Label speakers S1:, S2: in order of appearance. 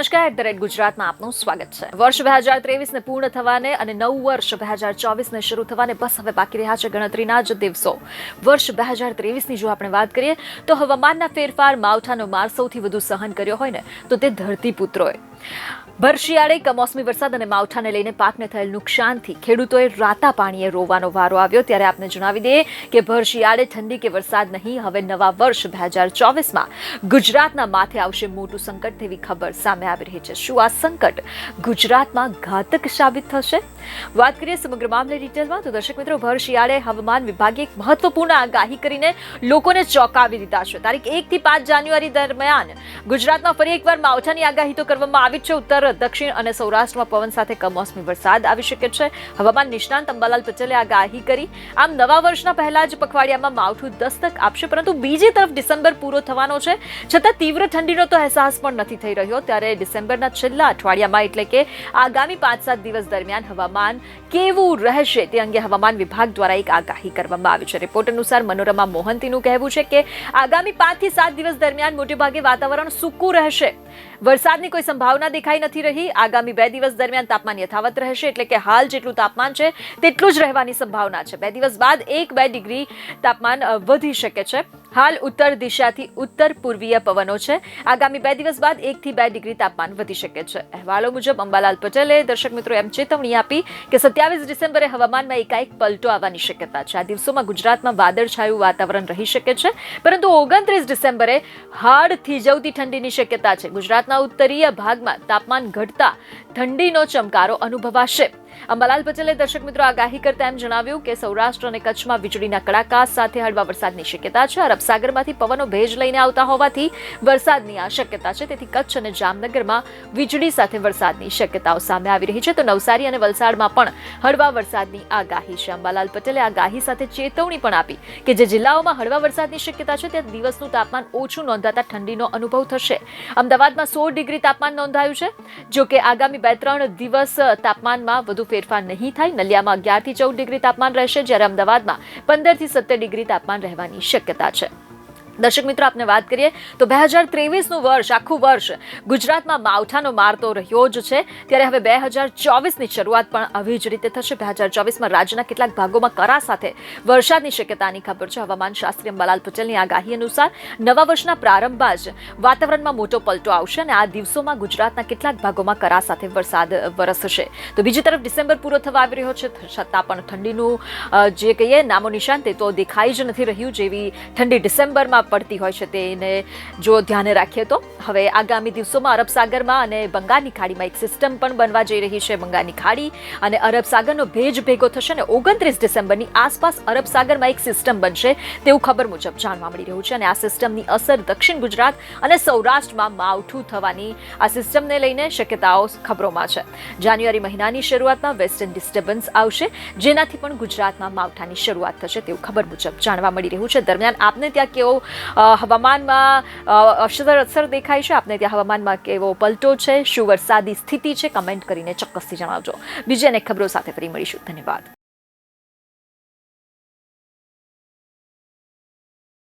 S1: નમસ્કાર at the rate ગુજરાતમાં આપનું સ્વાગત છે. વર્ષ બે હજાર ત્રેવીસને પૂર્ણ થવાને અને નવું વર્ષ બે હજાર ચોવીસને શરૂ થવાને બસ હવે બાકી રહ્યા છે ગણતરીના જ દિવસો. વર્ષ બે હજાર ત્રેવીસની જો આપણે વાત કરીએ, તો હવામાનના ફેરફાર માવઠાનો માર સૌથી વધુ સહન કર્યો હોય ને, તો તે ધરતીપુત્રોએ. ભર શિયાળે કમોસમી વરસાદ અને માવઠાને લઈને પાકને થયેલ નુકસાનથી ખેડૂતોએ રાતા પાણીએ રોવાનો વારો આવ્યો. ત્યારે આપને જણાવી દઈએ કે ભર શિયાળે ઠંડી કે વરસાદ નહીં, હવે નવા વર્ષ બે હજાર ચોવીસમાં ગુજરાતના માથે આવશે મોટું સંકટ તેવી ખબર સામે આવી રહી છે. શું આ સંકટ ગુજરાતમાં ઘાતક સાબિત થશે? વાત કરીએ સમગ્ર મામલે ડિટેલમાં, તો દર્શક મિત્રો ભર હવામાન વિભાગે એક મહત્વપૂર્ણ આગાહી કરીને લોકોને ચોંકાવી દીધા છે. તારીખ એકથી પાંચ જાન્યુઆરી દરમિયાન ગુજરાતમાં ફરી એકવાર માવઠાની આગાહી તો કરવામાં આવી છે. ઉત્તર દક્ષિણ અને સૌરાષ્ટ્રમાં પવન સાથે કમોસમી વરસાદ આવી શકે છે. હવામાન નિષ્ણાંત અંબાલાલ પટેલે આગાહી કરી. આમ નવા વર્ષના પહેલા જ પખવાડિયામાં માવઠું દસ્તક આપશે, પરંતુ બીજી તરફ ડિસેમ્બર પૂરો થવાનો છે. છતાં તીવ્ર ઠંડીનો તો અહેસાસ પણ નથી થઈ રહ્યો. ત્યારે ડિસેમ્બરના છેલ્લા અઠવાડિયામાં એટલે કે આગામી પાંચ સાત દિવસ દરમિયાન હવામાન કેવું રહેશે તે અંગે હવામાન વિભાગ દ્વારા એક આગાહી કરવામાં આવી છે. રિપોર્ટ અનુસાર મનોરમા મોહંતીનું કહેવું છે કે આગામી પાંચથી સાત દિવસ દરમિયાન મોટેભાગે વાતાવરણ સૂકું રહેશે. વરસાદની કોઈ સંભાવના દેખાઈ નથી રહી આગામી બે દિવસ દરમિયાન તાપમાન યથાવત રહેશે, એટલે કે હાલ જેટલું તાપમાન છે, તેટલું જ રહેવાની સંભાવના છે. બે દિવસ બાદ એક બે ડિગ્રી તાપમાન વધી શકે છે. હાલ ઉત્તર દિશાથી ઉત્તર પૂર્વીય પવનો છે. આગામી બે દિવસ બાદ એકથી બે ડિગ્રી તાપમાન વધી શકે છે. અહેવાલો મુજબ અંબાલાલ પટેલે દર્શક મિત્રો એમ ચેતવણી આપી કે સત્યાવીસ ડિસેમ્બરે હવામાનમાં એકાએક પલટો આવવાની શક્યતા છે. આ દિવસોમાં ગુજરાતમાં વાદળછાયું વાતાવરણ રહી શકે છે. પરંતુ ઓગણત્રીસ ડિસેમ્બરે હાડ થીજવતી ઠંડીની શક્યતા છે. ગુજરાતના ઉત્તરીય ભાગમાં તાપમાન ઘટતા ઠંડીનો ચમકારો અનુભવાશે. અંબાલાલ પટેલે દર્શક મિત્રો આગાહી કરતા એમ જણાવ્યું કે સૌરાષ્ટ્ર અને કચ્છમાં વીજળીના કડાકા સાથે હળવા વરસાદની શક્યતા છે. અરબ સાગરમાંથી પવનો ભેજ લઈને આવતા હોવાથી વરસાદની આ શક્યતા છે. તેથી કચ્છ અને જામનગરમાં વીજળી સાથે વરસાદની શક્યતાઓ સામે આવી રહી છે. તો નવસારી અને વલસાડમાં પણ હળવા વરસાદની આગાહી છે. અંબાલાલ પટેલે આગાહી સાથે ચેતવણી પણ આપી કે જે જિલ્લાઓમાં હળવા વરસાદની શક્યતા છે, ત્યાં દિવસનું તાપમાન ઓછું નોંધાતા ઠંડીનો અનુભવ થશે. અમદાવાદમાં સોળ ડિગ્રી તાપમાન નોંધાયું છે. જો કે આગામી બે ત્રણ દિવસ તાપમાનમાં વધુ ફેરફાર નહીં થાય. નલિયામાં અગિયારથી ચૌદ ડિગ્રી તાપમાન રહેશે, જ્યારે અમદાવાદમાં પંદરથી સત્તર ડિગ્રી તાપમાન રહેવાની શક્યતા છે. દર્શક મિત્રો, આપને વાત કરીએ તો બે હજાર ત્રેવીસનું વર્ષ, આખું વર્ષ ગુજરાતમાં માવઠાનો માર તો રહ્યો જ છે. ત્યારે હવે બે હજાર ચોવીસની શરૂઆત પણ આવી જ રીતે થશે. બે હજાર ચોવીસમાં રાજ્યના કેટલાક ભાગોમાં કરા સાથે વરસાદની શક્યતાની ખબર છે. હવામાન શાસ્ત્રી અંબાલાલ પટેલની આગાહી અનુસાર નવા વર્ષના પ્રારંભમાં જ વાતાવરણમાં મોટો પલટો આવશે અને આ દિવસોમાં ગુજરાતના કેટલાક ભાગોમાં કરા સાથે વરસાદ વરસશે. તો બીજી તરફ ડિસેમ્બર પૂરો થવા આવી રહ્યો છે. છતાં પણ ઠંડીનું જે કહીએ, નામો નિશાન તે તો દેખાઈ જ નથી રહ્યું જેવી ઠંડી ડિસેમ્બરમાં પડતી હોય છે તેને જો ધ્યાને રાખીએ તો. હવે આગામી દિવસોમાં અરબ સાગરમાં અને બંગાળની ખાડીમાં એક સિસ્ટમ પણ બનવા જઈ રહી છે બંગાળની ખાડી. અને અરબ સાગરનો ભેજ ભેગો થશે અને ઓગણત્રીસ ડિસેમ્બરની આસપાસ અરબ સાગરમાં એક સિસ્ટમ બનશે તેવું ખબર મુજબ જાણવા મળી રહ્યું છે. અને આ સિસ્ટમની અસર દક્ષિણ ગુજરાત અને સૌરાષ્ટ્રમાં માવઠું થવાની આ સિસ્ટમને લઈને શક્યતાઓ ખબરોમાં છે. જાન્યુઆરી મહિનાની શરૂઆતમાં વેસ્ટર્ન ડિસ્ટર્બન્સ આવશે, જેનાથી પણ ગુજરાતમાં માવઠાની શરૂઆત થશે તેવું ખબર મુજબ જાણવા મળી રહ્યું છે. દરમિયાન આપને ત્યાં કેવો હવામાનમાં અક્ષર અસર દેખાય છે. આપને ત્યાં હવામાનમાં કેવો પલટો છે, શું વરસાદી સ્થિતિ છે કમેન્ટ કરીને ચોક્કસથી જણાવજો. બીજી અનેક ખબરો સાથે ફરી મળીશું. ધન્યવાદ.